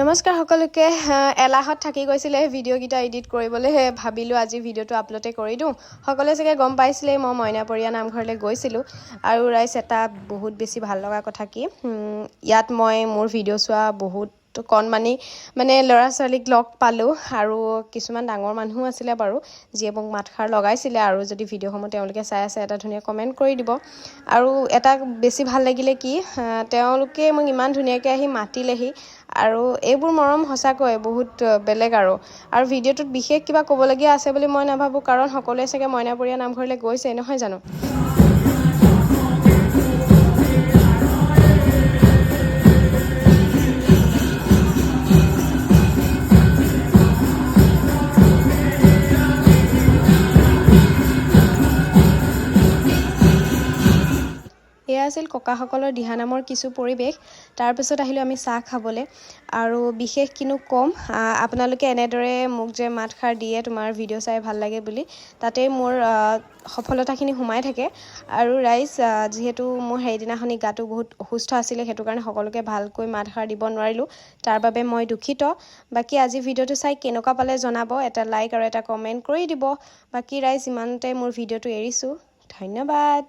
নমস্কাৰ সকলোকে এলাহত থাকি গৈছিলে ভিডিঅ'কেইটা এডিট কৰিবলৈ ভাবিলোঁ আজি ভিডিঅ'টো আপলোডে কৰি দিওঁ। সকলোৱে চাগে গম পাইছিলেই মই মইনাপৰীয়া নামঘৰলৈ গৈছিলোঁ। আৰু ৰাইজ এটা বহুত বেছি ভাল লগা কথা কি ইয়াত মই মোৰ ভিডিঅ' চোৱা বহুত কণমানি মানে ল'ৰা ছোৱালীক লগ পালোঁ আৰু কিছুমান ডাঙৰ মানুহো আছিলে বাৰু যিয়ে মোক মাতষাৰ লগাইছিলে আৰু যদি ভিডিঅ'সমূহ তেওঁলোকে চাই আছে এটা ধুনীয়া কমেণ্ট কৰি দিব। আৰু এটা বেছি ভাল লাগিলে কি তেওঁলোকে মোক ইমান ধুনীয়াকৈ আহি মাতিলেহি আৰু এইবোৰ মৰম সঁচাকৈ বহুত বেলেগ আৰু। আৰু ভিডিঅ'টোত বিশেষ কিবা ক'বলগীয়া আছে বুলি মই নাভাবোঁ কাৰণ সকলোৱে চাগে মইনাপৰীয়া নামঘৰলৈ গৈছে নহয় জানো? আছিল ককাসকলৰ দিহানামৰ কিছু পৰিৱেশ। তাৰপিছত আহিলোঁ আমি চাহ খাবলৈ। আৰু বিশেষ কিনো ক'ম আপোনালোকে এনেদৰে মোক যে মাতষাৰ দিয়ে তোমাৰ ভিডিঅ' চাই ভাল লাগে বুলি তাতেই মোৰ সফলতাখিনি সোমাই থাকে। আৰু ৰাইজ যিহেতু মোৰ সেইদিনাখনি গাটো বহুত অসুস্থ আছিলে সেইটো কাৰণে সকলোকে ভালকৈ মাতষাৰ দিব নোৱাৰিলোঁ। তাৰ বাবে মই দুখিত। বাকী আজি ভিডিঅ'টো চাই কেনেকুৱা পালে জনাব এটা লাইক আৰু এটা কমেণ্ট কৰি দিব। বাকী ৰাইজ ইমানতে মোৰ ভিডিঅ'টো এৰিছোঁ। ধন্যবাদ।